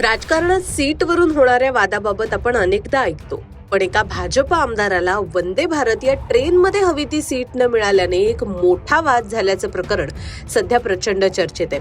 राजकारणात सीटवरून होणाऱ्या वादाबाबत आपण अनेकदा ऐकतो. पण एका भाजप आमदाराला वंदे भारत या ट्रेनमध्ये हवी ती सीट न मिळाल्याने एक मोठा वाद झाल्याचं प्रकरण सध्या प्रचंड चर्चेत आहे.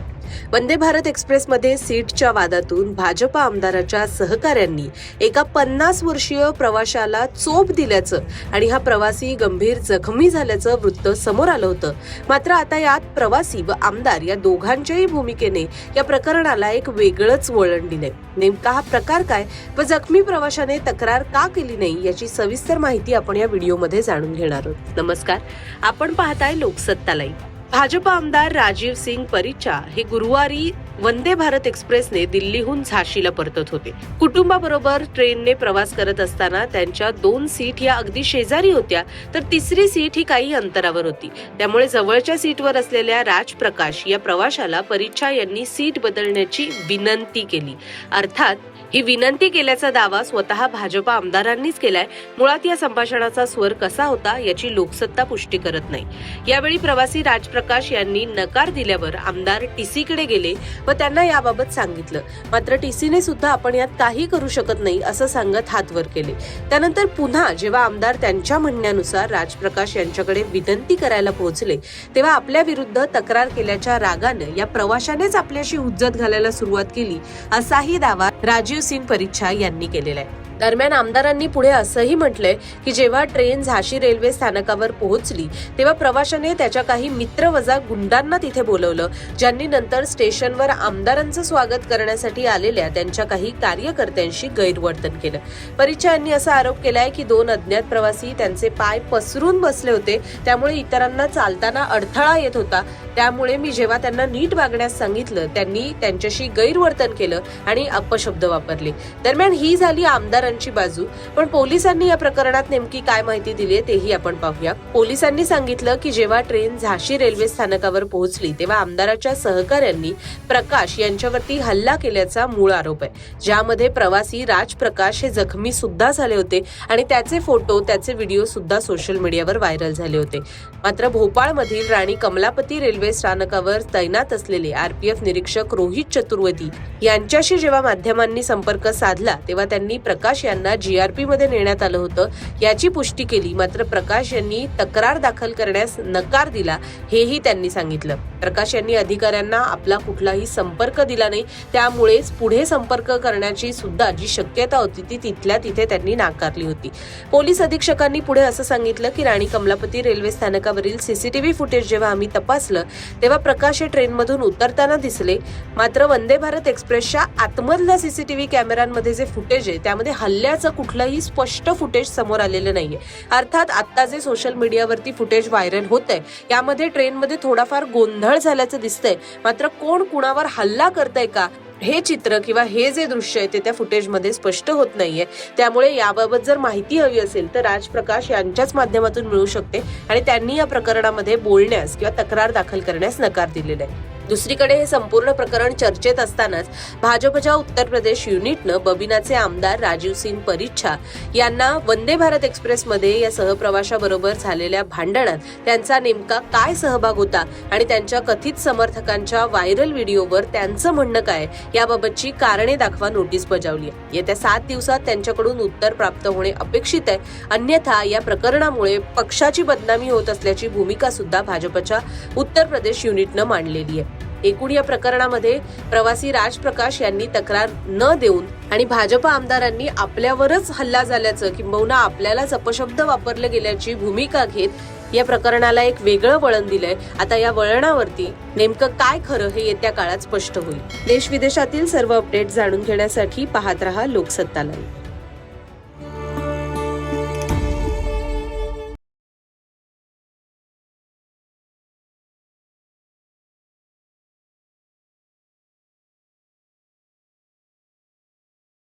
वंदे भारत एक्सप्रेसमध्ये सीटच्या वादातून भाजप आमदाराच्या सहकाऱ्यांनी एका पन्नास वर्षीय प्रवाशाला चोप दिल्याचं आणि हा प्रवासी गंभीर जखमी झाल्याचं वृत्त समोर आलं होतं. मात्र आता यात प्रवासी व आमदार या दोघांच्याही भूमिकेने या प्रकरणाला एक वेगळंच वळण दिले नेमका हा प्रकार काय व जखमी प्रवाशाने तक्रार का केली नाही याची सविस्तर माहिती आपण या व्हिडिओमध्ये जाणून घेणार आहोत. नमस्कार. आपण पाहताय लोकसत्ता लाईव्ह भाजप आमदार राजीव सिंग परिचा हे गुरुवारी वंदे भारत एक्सप्रेसने दिल्लीहून झाशीला परतत होते. कुटुंबाबरोबर ट्रेनने प्रवास करत असताना त्यांच्या दोन सीट या अगदी शेजारी होत्या तर तिसरी सीट ही काही अंतरावर होती. त्यामुळे जवळच्या सीटवर असलेल्या राजप्रकाश या प्रवाशाला परिचा यांनी सीट बदलण्याची विनंती केली. अर्थात ही विनंती केल्याचा दावा स्वतः भाजपा आमदारांनीच केलाय. मुळात या संभाषणाचा स्वर कसा होता याची लोकसत्ता पुष्टी करत नाही. यावेळी प्रवासी राजप्रकाश यांनी नकार दिल्यावर आमदार टीसीकडे गेले व त्यांना याबाबत सांगितलं. मात्र टीसीने सुद्धा आपण यात काही करू शकत नाही असं सांगत हात वर केले. त्यानंतर पुन्हा जेव्हा आमदार त्यांच्या म्हणण्यानुसार राजप्रकाश यांच्याकडे विनंती करायला पोहोचले तेव्हा आपल्या विरुद्ध तक्रार केल्याच्या रागानं या प्रवाशानेच आपल्याशी हुज्जत घालायला सुरुवात केली असाही दावा राजीव सिंग परीक्षा यांनी केलेला आहे. दरम्यान आमदारांनी पुढे असंही म्हटलंय की जेव्हा ट्रेन झाशी रेल्वे स्थानकावर पोहोचली तेव्हा प्रवाशाने त्याच्या काही मित्र वजा गुंडांना तिथे बोलवलं ज्यांनी नंतर स्टेशनवर आमदारांचं स्वागत करण्यासाठी आलेल्या त्यांच्या काही कार्यकर्त्यांशी गैरवर्तन केलं. परिचा यांनी असा आरोप केलाय की दोन अज्ञात प्रवासी त्यांचे पाय पसरून बसले होते त्यामुळे इतरांना चालताना अडथळा येत होता त्यामुळे मी जेव्हा त्यांना नीट वागण्यास सांगितलं त्यांनी त्यांच्याशी गैरवर्तन केलं आणि अपशब्द वापरले. दरम्यान ही झाली आमदारांची बाजू. पण पोलिसांनी या प्रकरणात नेमकी काय माहिती दिली आहे तेही आपण पाहूया. पोलिसांनी सांगितलं की जेव्हा ट्रेन झाशी रेल्वे स्थानकावर पोहोचली तेव्हा आमदाराच्या सहकाऱ्यांनी प्रकाश यांच्यावरती हल्ला केल्याचा मूळ आरोप आहे. ज्यामध्ये प्रवासी राज प्रकाश हे जखमी सुद्धा झाले होते आणि त्याचे फोटो त्याचे व्हिडिओ सुद्धा सोशल मीडियावर व्हायरल झाले होते. मात्र भोपाळमधील राणी कमलापती रेल्वे स्थानकावर तैनात असलेले आरपीएफ निरीक्षक रोहित चतुर्वेदी यांच्याशी जेव्हा माध्यमांनी संपर्क साधला तेव्हा त्यांनी प्रकाश यांना जीआरपी मध्ये नेण्यात आलं होतं. याची पुष्टी केली. मात्र प्रकाश यांनी तक्रार दाखल करण्यास नकार दिला हेही त्यांनी सांगितलं. प्रकाश यांनी अधिकाऱ्यांना आपला कुठलाही संपर्क दिला नाही. त्यामुळेच पुढे संपर्क करण्याची सुद्धा जी शक्यता होती ती तिथल्या तिथे त्यांनी नाकारली होती. पोलीस अधीक्षकांनी पुढे असं सांगितलं की राणी कमलापती रेल्वे स्थानकावरील सीसीटीव्ही फुटेज जेव्हा आम्ही तपासलं तेव्हा प्रकाश हे ट्रेनमधून उतरताना दिसले. मात्र वंदे भारत एक्सप्रेसच्या आतमधल्या सीसीटीव्ही कॅमेऱ्यांमध्ये जे फुटेज आहे त्यामध्ये हल्ल्याचं कुठलंही स्पष्ट फुटेज समोर आलेलं नाहीये. अर्थात आता जे सोशल मीडियावरती फुटेज व्हायरल होत आहे यामध्ये ट्रेनमध्ये थोडाफार गोंधळ झाल्याचं दिसतंय. मात्र कोण कुणावर हल्ला करतंय का हे चित्र किंवा हे जे दृश्य आहे ते त्या फुटेजमध्ये स्पष्ट होत नाहीये. त्यामुळे याबाबत जर माहिती हवी असेल तर राजप्रकाश यांच्याच माध्यमातून मिळू शकते आणि त्यांनी या प्रकरणामध्ये बोलण्यास किंवा तक्रार दाखल करण्यास नकार दिलेला आहे. दुसरीकडे हे संपूर्ण प्रकरण चर्चेत असतानाच भाजपच्या उत्तर प्रदेश युनिटनं बबिनाचे आमदार राजीव सिंग परिच्छा यांना वंदे भारत एक्सप्रेसमध्ये या सहप्रवाशाबरोबर झालेल्या भांडणात त्यांचा नेमका काय सहभाग होता आणि त्यांच्या कथित समर्थकांच्या व्हायरल व्हिडिओवर त्यांचं म्हणणं काय याबाबतची कारणे दाखवा नोटीस बजावली आहे. येत्या सात दिवसात त्यांच्याकडून उत्तर प्राप्त होणे अपेक्षित आहे. अन्यथा या प्रकरणामुळे पक्षाची बदनामी होत असल्याची भूमिका सुद्धा भाजपच्या उत्तर प्रदेश युनिटनं मांडलेली आहे. एकूण या प्रकरणामध्ये प्रवासी राजप्रकाश यांनी तक्रार न देऊन आणि भाजप आमदारांनी आपल्यावरच हल्ला झाल्याचं किंबहुना आपल्यालाच अपशब्द वापरले गेल्याची भूमिका घेत या प्रकरणाला एक वेगळं वळण दिलंय. आता या वळणावरती नेमकं काय खरं हे येत्या काळात स्पष्ट होईल. देश विदेशातील सर्व अपडेट जाणून घेण्यासाठी पाहत रहा लोकसत्ता लाईव्ह.